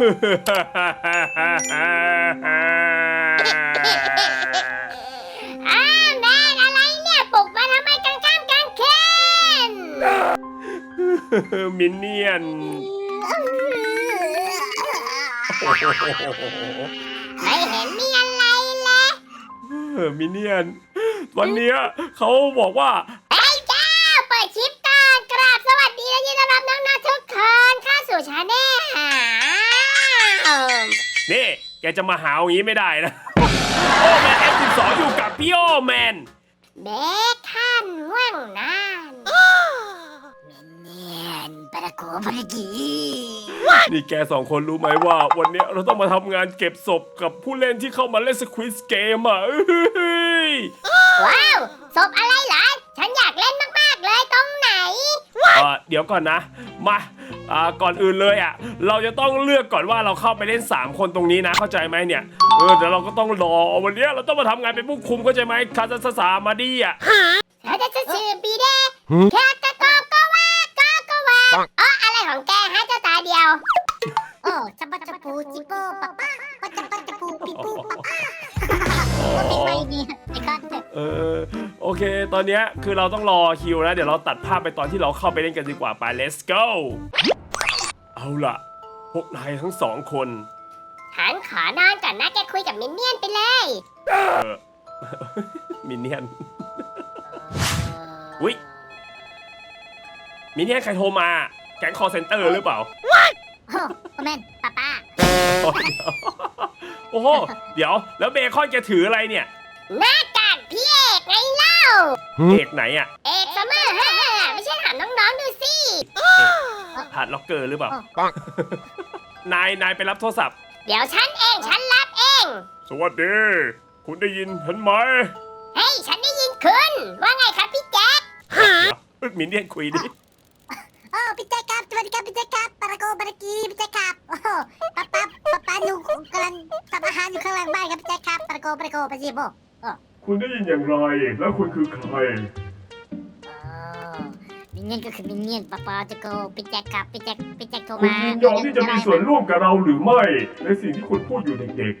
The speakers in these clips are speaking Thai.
อ้าแมนอะไรเนี่ยปลุกมาทำไมกลางค่ำกลางคืนมินเนี่ยน ไม่เห็นมีอะไรเลยเออมินเนี่ยน วันเนี้ยเขาบอกว่า ไอ้เจ้าเปิดคลิปก่อนกราบสวัสดีและยินดีต้อนรับน้องๆทุกคนเข้าสู่ชาแนล นี่แกจะมาหาอย่างนี้ไม่ได้นะโอ้แมน F12 อยู่กับพี่โอแมนเบคท่านว่างนานเนียนปะโกปะกีนี่แกสองคนรู้ไหมว่า วันเนี้ยเราต้องมาทำงานเก็บศพกับผู้เล่นที่เข้ามาเล่นสควิ g เกมอะเอ้ยว้าวศพอะไรเหรอฉันอยากเล่นมากๆเลยตรงไหน เอ่อเดี๋ยวก่อนนะ มาอ่าก่อนอื่นเลยอะ เราจะต้องเลือกก่อนว่าเราเข้าไปเล่น 3 คนตรงนี้นะ เข้าใจไหมเนี่ย เออเดี๋ยวเราก็ต้องรอวันเนี้ยเราต้องมาทำงานเป็นผู้คุมเข้าใจไหมคาซาซาซามาดีอะถ้าจะชื่อปีเด้แค่กะโกโกวาโกโกวาอ๋ออะไรของแกฮะเจ้าตาเดียว โอ้จับปะจับปูจิโปปะป้าปะจับปะจับปูปิปูปะป้า ก็เป็นไปนี่ไอ้ก้อนเถอะเออโอเค ตอนเนี้ยคือเราต้องรอคิวแล้วเดี๋ยวเราตัดภาพไปตอนที่เราเข้าไปเล่นกันดีกว่าไป let's go เอาล่ะ พวกนายทั้งสองคน ฉันขอนอนก่อนนะแกคุยกับมินเนี่ยนไปเลยเออมินเนี่ยน อุ๊ย มินเนี่ยนใครโทรมา แก๊งคอเซ็นเตอร์หรือเปล่า โอ้แม่นป้าป้า โอ้โห เดี๋ยวแล้วเบคอนแกถืออะไรเนี่ยหน้ากากพี่เอกไงเล่า เอกไหนอะเอกซัมเมอร์ฮ่าไม่ใช่ถามน้องๆดูสิพาดล็อกเกอร์หรือเปล่า นายนายไปรับโทรศัพท์ เดี๋ยวฉันเองฉันรับเอง สวัสดี คุณได้ยินฉันไหมเฮ้ยฉันได้ยินคุณ ว่าไงครับพี่แจ๊คเดี๋ยวมินเนี่ยนคุยดิ โอ้พี่แจ๊คครับสวัสดีครับพี่แจ๊คครับปาราโกปารากีพี่แจ๊คครับโอ้โหป้าป้าป้าป้าหนูกำลังทำอาหารอยู่ข้างหลังบ้านครับพี่แจ๊คครับปาราโกปาราโกปาจิโบคุณได้ยินอย่างไร แล้วคุณคือใคร มินเนี่ยนก็คือมินเนี่ยนป้าป้าจะโกพี่แจ๊คครับพี่แจ๊คพี่แจ๊คโทรคุณมายินยอมที่จะมีส่วนร่วมกับเราหรือไม่ ในสิ่งที่คุณพูดอยู่เด็ก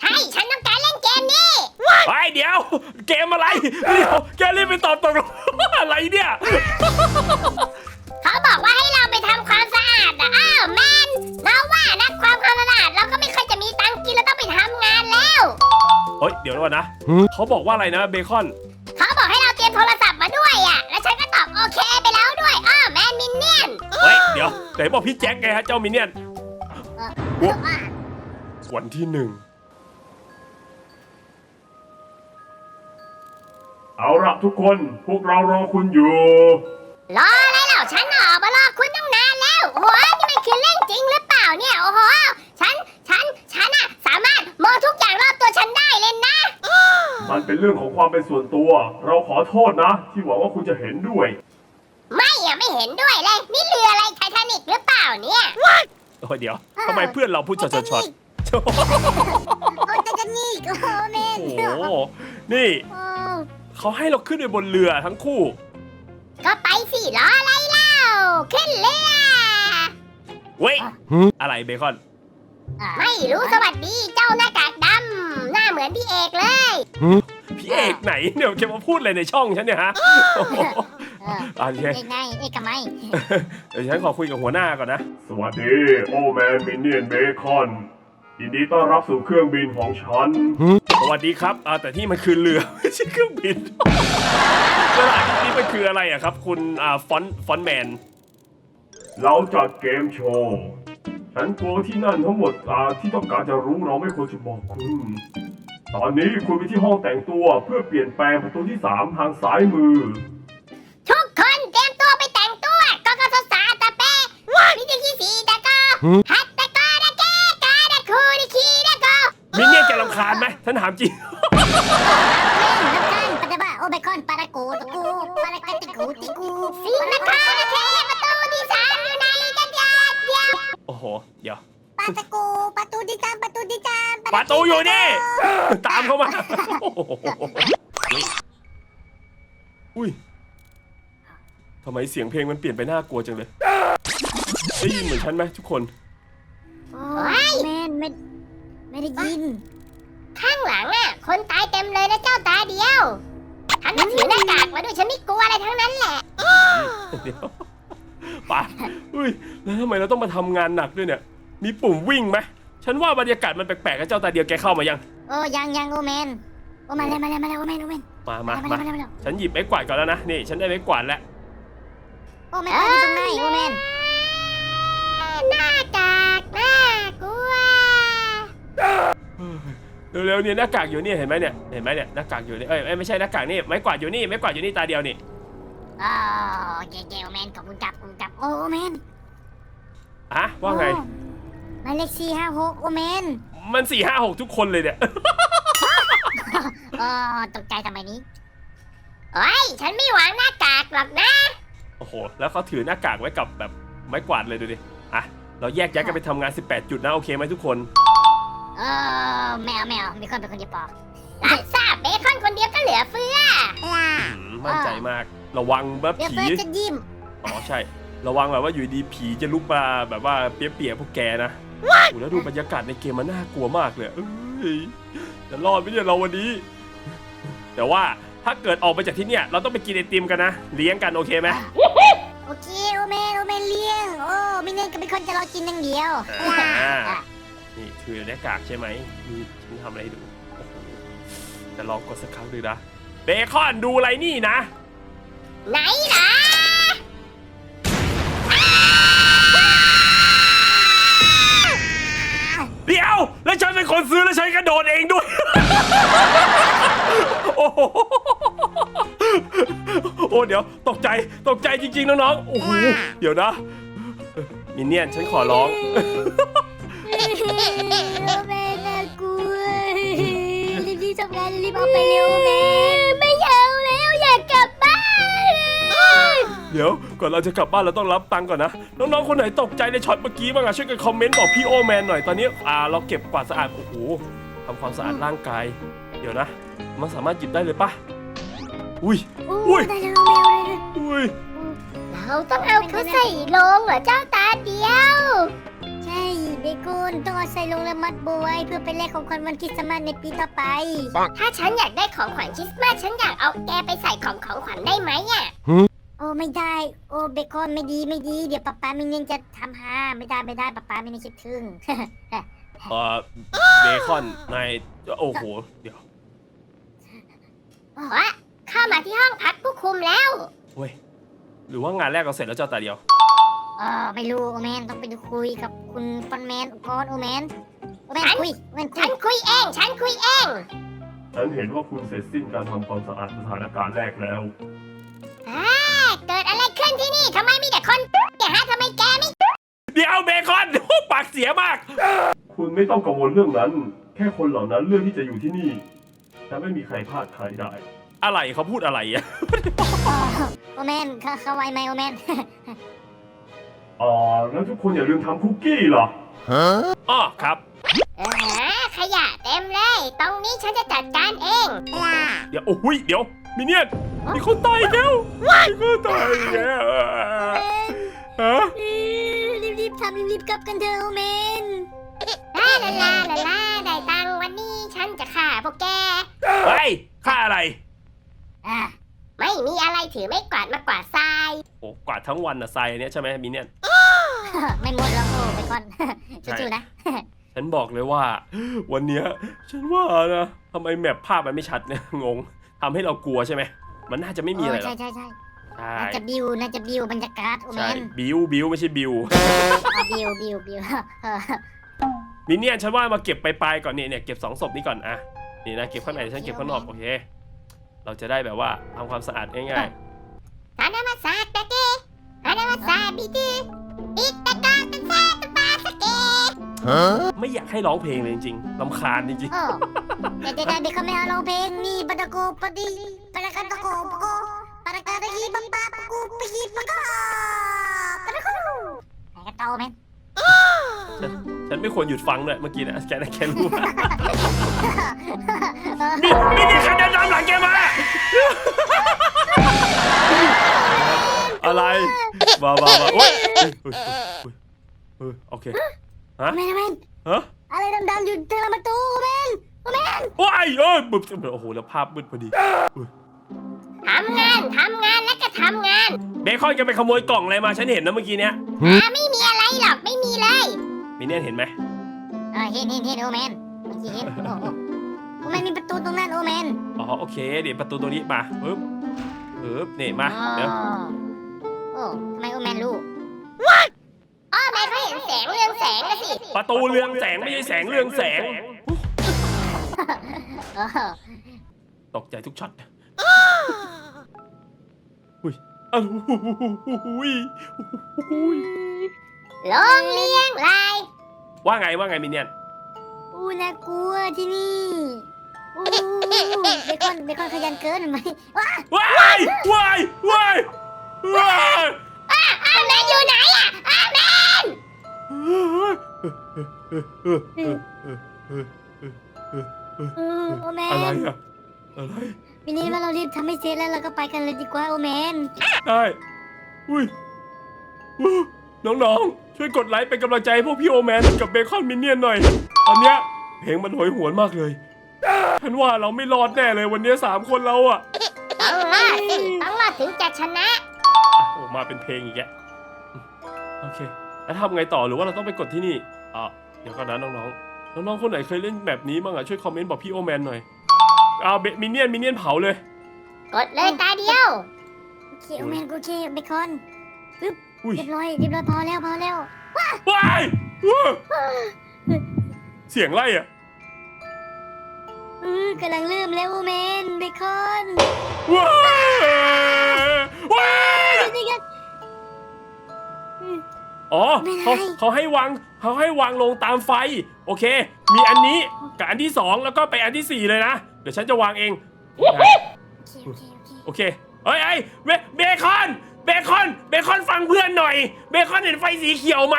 ใช่ฉันต้องการเล่นเกมนี้ๆไอ้เดี๋ยว เกมอะไรเดี๋ยวแกรีบไปตอบตกลง อะไรเนี่ย สะอาดอะอ้าวแมนเราว่านะความความสะอาดเราก็ไม่ค่อยจะมีตังค์กินเราต้องไปทำงานแล้ว เฮ้ยเดี๋ยวก่อนนะเขาบอกว่าอะไรนะเบคอน เขาบอกให้เราเตรียมโทรศัพท์มาด้วยอะแล้วฉันก็ตอบโอเคไปแล้วด้วยอ้าวแมนมินเนี่ยนเฮ้ยเดี๋ยวไหนบอกพี่แจ็คไงฮะเจ้ามินเนี่ยนโอ้ว่าวันที่หนึ่งเอาละทุกคนพวกเรารอคุณอยู่ รออะไรเหล่าฉัน เปล่าเนี่ยโอ้โหฉันฉันฉันอะสามารถมองทุกอย่างรอบตัวฉันได้เลยนะ มันเป็นเรื่องของความเป็นส่วนตัว เราขอโทษนะ ที่หวังว่าคุณจะเห็นด้วย ไม่อะไม่เห็นด้วยเลย นี่เรืออะไรไททานิกหรือเปล่าเนี่ย โอ้ยเดี๋ยวทำไมเพื่อนเราพูดช็อตช็อตช็อตโอ้ไททานิกโอ้โหแมนโอ้โหนี่โอ้เขาให้เราขึ้นไปบนเรือทั้งคู่ ก็ไปสิรออะไรเล่าขึ้นเรือ เว้ย อะไรเบคอน ไม่รู้สวัสดีเจ้าหน้ากากดำหน้าเหมือนพี่เอกเลย พี่เอกไหนเดี๋ยวจะมาพูดอะไรในช่องฉันเนี่ยฮะโอ้โหเอออะโอเค เอกไงเอกทำไมเดี๋ยวฉันขอคุยกับหัวหน้าก่อนนะ สวัสดี โอแมนมินเนียนเบคอนยินดีต้อนรับสู่เครื่องบินของฉัน สวัสดีครับอ่าแต่ที่มันคือเรือ ไม่ใช่เครื่องบินสถานที่นี้มันคืออะไรอะครับ คุณอ่าฟอนฟอนแมน เราจัดเกมโชว์ ฉันกลัวที่นั่นทั้งหมดอ่าที่ต้องการจะรู้เราไม่ควรจะบอกคุณ ตอนนี้คุณไปที่ห้องแต่งตัวเพื่อเปลี่ยนแปลงประตูที่3ทางซ้ายมือ ทุกคนเตรียมตัวไปแต่งตัวก็ก็สสาตะเป้มิจิคิสีตะโกฮัตตะโกตะเกกาตะคูดิคีตะโกมินเนี่ยนแกรำคาญไหมฉันถามจริงเล่นน้ำกันปะตะบ้าโอเบคอนปาราโกตะกูปารากติกูติกูสีตะคาตะเค อ้โห เดี๋ยว ปาตะกูประตูที่สามประตูที่สามประตูอยู่นี่ ตามเข้ามาโอ้โหเฮ้ยอุ้ยทำไมเสียงเพลงมันเปลี่ยนไปน่ากลัวจังเลย ได้ยินเหมือนฉันไหมทุกคนว้าไม่ไม่ได้ยิน ข้างหลังอะ คนตายเต็มเลยนะเจ้าตาเดียว ฉันก็ถือหน้ากากมาด้วยฉันไม่กลัวอะไรทั้งนั้นแหละ เดี๋ยวไป่ะอุ้ยแล้วทำไมเราต้องมาทำงานหนักด้วยเนี่ย มีปุ่มวิ่งไหมฉันว่าบรรยากาศมันแปลกๆกับเจ้าตาเดียวแกเข้ามายัง โอ้ยังยังโอแมนโอมาเลยมาเลยมาเลยโอแมนโอแมนมามามามาเลยมาเลยมาเลยฉันหยิบไม้กวาดก่อนแล้วนะ นี่ ฉันได้ไม้กวาดแล้ว โอแมนเอาอยู่ตรงไหนโอแมนหน้ากากน่ากลัวเร็วๆเนี่ยหน้ากากอยู่นี่เห็นไหมเนี่ย เห็นไหมเนี่ยหน้ากากอยู่นี่ เอ้ยเอ้ยไม่ใช่หน้ากากนี่ ไม้กวาดอยู่นี่ ไม้กวาดอยู่นี่ตาเดียวนี่ อ๋อเจเจโอแมนขอบคุณครับขอบคุณครับโอโอแมนอะว่าไง โอ้หมายเลขสี่ห้าหกโอแมนมันสี่ห้าหกทุกคนเลยเนี่ยอ๋อตกใจทำไมนี้เฮ้ยฉันไม่หวังหน้ากากหรอกนะโอ้โห แล้วเขาถือหน้ากากไว้กับแบบไม้กวาดเลยดูดิ อะ เราแยกย้ายกันไปทำงาน 18 จุดนะ โอเคไหมทุกคน เออแมวแมวมีคนเป็นคนเดียวพอ รับทราบเบคอนคนเดียวก็เหลือเฟือ อืมมั่นใจมาก ระวังแบบเดี๋ยวผี เฟิร์สจะยิ้ม อ๋อใช่ ระวังแบบว่าอยู่ดีผีจะลุกมาแบบว่าเปียกๆพวกแกนะโอ้โหแล้วดูบรรยากาศในเกมมันน่ากลัวมากเลยเอ้ยจะรอดไหมเนี่ยเราวันนี้ แต่ว่าถ้าเกิดออกไปจากที่เนี่ย เราต้องไปกินไอติมกันนะ เลี้ยงกันโอเคไหมโอเคโอแมนโอแมนเลี้ยง โอ้ไม่งั้นก็เป็นคนจะรอกินอย่างเดียว อ่าอะนี่คือหน้ากากใช่ไหมนี่ฉันทำอะไรให้ดู โอ้โหจะลองกดสักครั้งดูนะเบคอนดูอะไรนี่นะไหนล่ะเดี๋ยว แล้วฉันเป็นคนซื้อแล้วฉันกระโดดเองด้วย โอ้โหโอ้เดี๋ยวตกใจตกใจจริงๆน้องๆโอ้โหเดี๋ยวนะมินเนี่ยนฉันขอร้องโอ ออกไปเร็วโอแมนไม่เอาแล้วอยากกลับบ้านเดี๋ยวก่อนเราจะกลับบ้านเราต้องรับตังค์ก่อนนะ น้องๆ คนไหนตกใจในช็อตเมื่อกี้บ้างอะช่วยกันคอมเมนต์บอกพี่โอแมนหน่อยตอนนี้อ่าเราเก็บกวาดสะอาดโอ้โหทำความสะอาดร่างกาย เดี๋ยวนะ มันสามารถหยิบได้เลยปะอุ้ย อุ้อุ้ยยได้แล้วแมวเลยอุ้ย เราต้องเอาเขาใส่ลงเหรอเจ้าตาเดียวใช่เบคอนต้องเอาใส่ลงและมัดบวยเพื่อเป็นแลกของขวัญวันคริสต์มาสในปีต่อไป ถ้าฉันอยากได้ของขวัญคริสต์มาสฉันอยากเอาแกไปใส่ของของขวัญได้ไหมอะโอ้ไม่ได้ โอ้เบคอนไม่ดีไม่ดี เดี๋ยวป๊าป๊ามินยังจะทำหาไม่ได้ไม่ได้ป๊าป๊ามินคิดถึง เอ่อเบคอนนายโอ้โหเดี๋ยววะเข้ามาที่ห้องพักผู้คุมแล้วเว้ยหรือว่างานแรกเราเสร็จแล้วเจ้าตาเดียว เออไม่รู้โอแมนต้องไปดูคุยกับ คุณปอนแมนก่อนโอแมนโอแมนคุยโอแมนคุฉัยนคุยเอง ฉันคุยเอง ฉันเห็นว่าคุณเสร็จสิ้นการทำความสะอาดสถานการณ์แรกแล้วเกิดอะไรขึ้นที่นี่ ทำไมมีแต่คนเนี่ยฮะทำไมแกไม่ เดี๋ยวเบคอนปากเสียมาก คุณไม่ต้องกังวลเรื่องนั้น แค่คนเหล่านั้นเลือกที่จะอยู่ที่นี่แต่ไม่มีใครพลาดใครได้ อะไรเขาพูดอะไรอะเออโอแมนเข้าเข้าไวไหมโอแมน อ๋อแล้วทุกคนอย่าลืมทำคุกกี้เหรออ๋อครับเออขยะเต็มเลย ตรงนี้ฉันจะจัดการเองเดี๋ยวโอ้ยเดี๋ยวมิเนี่ยนมีคนตายอีกแล้วมีคนตายอีกแล้วฮะรีบรีบๆทำรีบรีบๆกลับกันเถอะโอแมนลาลาลาลาลาได้ตังค์วันนี้ฉันจะฆ่าพวกแก เฮ้ยค่าอะไร อะไม่มีอะไรถือไม่กวาดมากวาดทรายโอ้กวาดทั้งวันอะทรายอันเนี้ยใช่ไหมมิเนี่ยน ไม่หมดแล้วโอ้เบคอนสู้ๆนะ ฉันบอกเลยว่า วันเนี้ยฉันว่านะทำไมแมปภาพมันไม่ชัดเนี่ย งงทำให้เรากลัวใช่ไหม มันน่าจะไม่มีอะไรหรใช่อกใช่ใช่ใช่น่าจะบิวน่าจะบิวบรรยากาศโอแมใช่นบิวบิวไม่ใช่บิวอ๋อบิวบิวบิวเออมิเนี่ยนฉันว่ามาเก็บไปลายๆก่อนเนี่ยเนี่ยเก็บสองศพนี้ก่อนอะนี่นะเก็บข้างในฉันเก็บข้างนอกโอเค เราจะได้แบบว่าทำความสะอาดง่าย ฮานามาซาตะเกฮานามาซาบิดืออิตะกาตะซาตะปาสเกๆไม่อยากให้ร้องเพลงเลยจริงๆลำคาญจริงโอ้เดี๋ยวเดี๋ยวเดี๋ยวเบคอนไม่เอาร้องเพลงนี่ปะตะโกปะดีปะตะกันตะโกปะโกปะตะกันตะกีปะปะปะกูปะกีปะกาปะตะกูไหนกันต่อโอแมนๆฉันไม่ควรหยุดฟังเลยเมื่อกี้นะแกนะแกรู้ปะนี่นี่นี่ใครเดินตามหลังแกมา อะไรมามามาโอ๊ยเฮ้ยเฮ้ยเฮ้ยเฮ้ยโอเคโอแมนโอแมนฮะออะไรดำๆอยู่ทางประตูโอเมนโอเมนว้ายเอ้ยบึ๊บโอ้โหแล้วภาพมืดพอดีทำงานทำงานแล้วก็ทำงานเบคอนแกไปขโมยกล่องอะไรมาฉันเห็นนะเมื่อกี้เนี้ยอ่าไม่มีอะไรหรอกไม่มีเลยมินเนี่ยนเห็นไหมเออเห็นเห็นเห็นโอเมนเมื่อกี้เห็นโอ้โหโอเมนมีประตูตรงนั้นโอเมนอ๋อโอเคเดี๋ยวประตูตรงนี้มาปึ๊บปึ๊บนี่มาเดี๋ยว โอ้ทำไมโอแมนรู้อ้อแม่เขาเห็นแสงเรืองแสงนะสิ ประตูเรืองแสงไม่ใช่แสงเรืองแสงเออตกใจทุกช็อตอุ้ยอ้าวอุ้ยอุ้ยลงเลี้ยงลายว่าไงว่าไงมินเนี่ยนอู้น่ากลัวที่นี่อู้เบคอนเบคอนขยันเกินไหมว้าว้ายว้ายว้าย ว้ายอ้าวแม่อยู่ไหนอะอ้าวแม่เออโอแมอะไรนอะอะไรมินี่ว่าเรารีบทำให้เสร็จแล้วเราก็ไปกันเลยดีกว่าโอแมนได้อุ้ยอู้น้องๆ ช่วยกดไลค์เป็นกำลังใจให้พวกพี่โอแมนกับเบคอนมินเนี่ยนหน่อยตอนเนี้ยเพลงมันโหยหวนมากเลยฉันว่าเราไม่รอดแน่เลยวันเนี้ยสามคนเราอะ ต้องรอดสิต้องรอดถึงจะชนะ อะโอ้มาเป็นเพลงอีกแกโอเค แล้วทำไงต่อหรือว่าเราต้องไปกดที่นี่อะเดี๋ยวก่อนนะน้องๆ น้องๆ คนไหนเคยเล่นแบบนี้บ้างอะช่วยคอมเมนต์บอกพี่โอแมนหน่อยเอาเบมินเนี่ยนมินเนี่ยนเผาเลย กดเลยตาเดียวโอเคโอแมนโอเคเบคอนอุ้ย เรียบร้อยเรียบร้อยพอแล้วพอแล้วว้ายอู้เสียงไรอะเออกำลังเริ่มแล้วโอแมนเบคอนว้ายว้าย อ๋อไม่ได้เขาเขาให้วางเขาให้วางลงตามไฟ โอเค มีอันนี้กับอันที่สองแล้วก็ไปอันที่สี่เลยนะ เดี๋ยวฉันจะวางเอง โอเคโอเคโอเคโอเคเอ้ยไอ้ยเบเบคอน เบคอน เบคอนฟังเพื่อนหน่อย เบคอนเห็นไฟสีเขียวไหม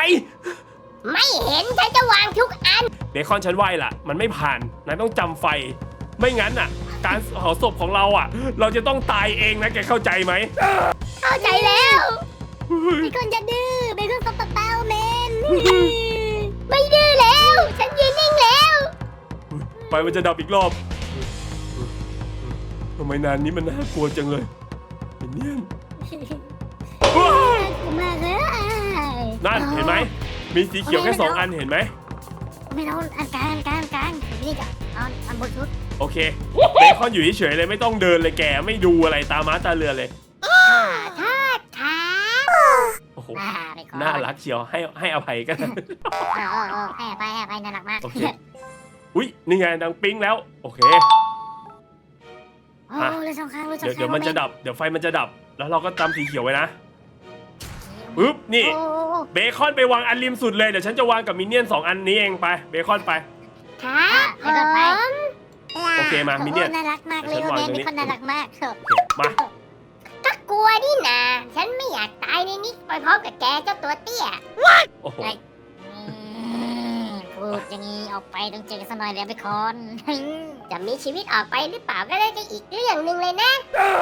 ไม่เห็นฉันจะวางทุกอัน เบคอนฉันไหวล่ะ มันไม่ผ่าน นายต้องจำไฟ ไม่งั้นอะ การเผาศพของเราอะ เราจะต้องตายเองนะแกเข้าใจไหม เข้าใจแล้ว เบคอนจะดื้อเบคอนตบตาเป้าแมนไม่ดื้อแล้ว ฉันยืนนิ่งแล้วไฟมันจะดับอีกรอบทำไมนานนี้มันน่ากลัวจังเลยเป็นเนี่ยนว้าวมากเลยนั่นเห็นไหมมีสีเขียวแค่สองอันเห็นไหมไม่เอาอันกลางอันกลางอันกลางนี่จะเอาอันบนสุดโอเคเบคอนอยู่เฉยๆเลยไม่ต้องเดินเลยแกไม่ดูอะไรตาม้าตาเรือเลย โอ้โหอ่าเบคอนน่ารักเชียวให้ให้อภัยกัน เออเออเออให้อภัยให้อภัยน่ารักมากโอเค อุ้ยนี่ไงดังปิ๊งแล้ว โอเค โอ้เลยสองข้างเลยสองเดี๋ยวข้างเดี๋ยวมันจะดับ เดี๋ยวไฟมันจะดับ แล้วเราก็จำสีเขียวไว้นะปึ๊บนี่โอ้เบคอนไปวางอันริมสุดเลย เดี๋ยวฉันจะวางกับมินเนี่ยนสองอันนี้เองไป เบคอนไป ครับผมโอเคมามินเนี่ยน น่ารักมากเลยฉันโอวางแมนตรงนี้เบคอนน่ารักมากโอเคมา ก็กลัวนี่นา ฉันไม่อยากตายในนี้ไปพร้อมกับแกเจ้าตัวเตี้ย โอ้โหอืมพูดอย่างนี้ออกไปต้องเจอกันสักหน่อยแล้วเบคอน จะมีชีวิตออกไปหรือเปล่าก็ได้จะอีกเรื่องหนึ่งเลยนะ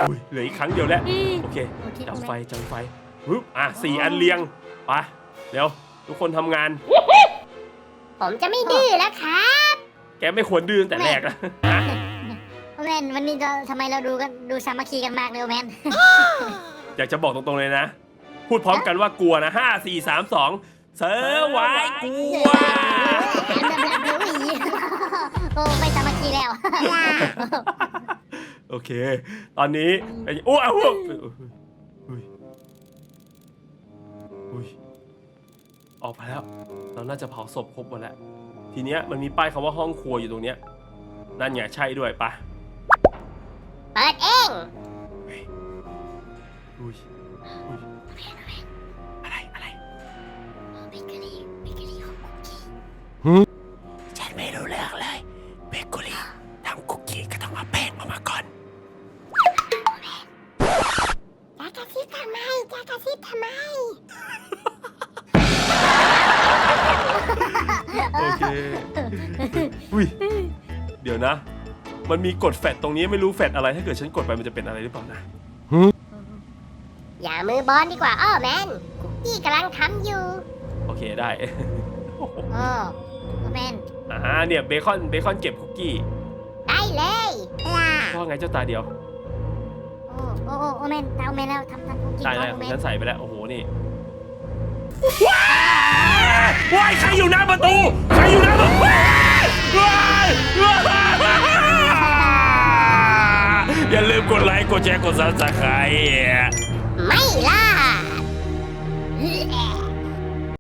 อุ้ยเหลืออีกครั้งเดียวแล้วโอเคโอเค จับไฟ จับไฟปึ๊บอะสี่อันเรียงไปเดี๋ยวทุกคนทำงาน ผมจะไม่ดื้อแล้วครับ แกไม่ควรดื้อตั้งแต่แรกนะฮะโอ แมนวันนี้เราทำไมเราดูกันดูสามัคคีกันมากเลยโอแมน อยากจะบอกตรงๆเลยนะ พูดพร้อมกันว่ากลัวนะห้าสี่สามสองเสือไว้กลัว โอ้ไปสามัคคีแล้ว โอเค ตอนนี้ไอ้โอ้โหอุ้ยอุ้ยออกไปแล้ว เราน่าจะเผาศพครบหมดแล้ว ทีเนี้ยมันมีป้ายคำว่าห้องครัวอยู่ตรงเนี้ย นั่นไงใช่ด้วยปะ เปิดเองอุ้ยอุ้ยอะไรอะไรเบเกอรี่เบเกอรี่ของคุกกี้ มันมีกดแฟดตรงนี้ไม่รู้แฟดอะไรถ้าเกิดฉันกดไปมันจะเป็นอะไรหรือเปล่านะอย่ามือบอลดีกว่าอ้อแมนคุกกี้กำลังทำอยู่โอเคได้โอ้โอแมนอ่าเนี่ยเบคอนเบคอนเก็บคุกกี้ได้เลยล่ะว่าไงเจ้าตาเดียวโอ้โอ้โอ้โอเมนตาโอเมนแล้วทำทำคุกกี้ได้ก่ได้อนขโอองเมฉันนใส่ไปแล้วโอ้โหนี่ว้ายว้ายใครอยู่หน้าประตูใครอยู่หน้าประตูว้ายว้ายว้าย อย่าลืมกดไลค์กดแชร์กดซับสไครต์ไม่ล่ะ